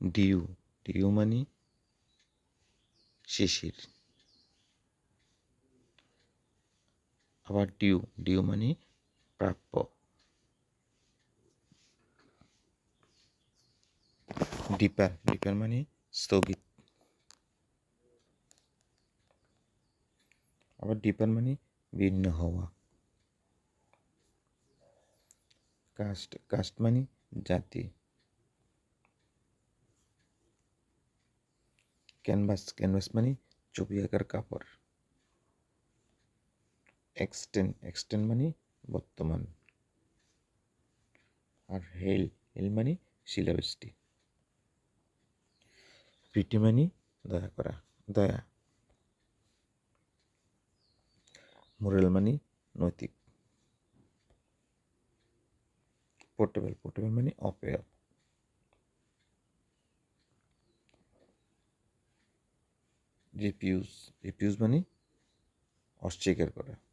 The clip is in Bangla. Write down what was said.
ডিউ ডিউ মানে শিশির আবার ডিউ ডিউ মানে প্রাপ্য। ডিপার ডিপার মানে স্থগিত। আবার ডিপার মানে ভিন্ন হওয়া। কাস্ট কাস্ট মানে জাতি। ক্যানভাস ক্যানভাস মানে ছবি আঁকার কাপড়। এক্সটেন্ড এক্সটেন্ড মানে বর্তমান। আর হেল হেল মানে শিলাবৃষ্টি। পিটি মানে দয়া করা, দয়া। মোরাল মানে নৈতিক। পোর্টেবল পোর্টেবল মানে অপেয় রিপিউজ রিপিউজ মানে অস্বীকার করা।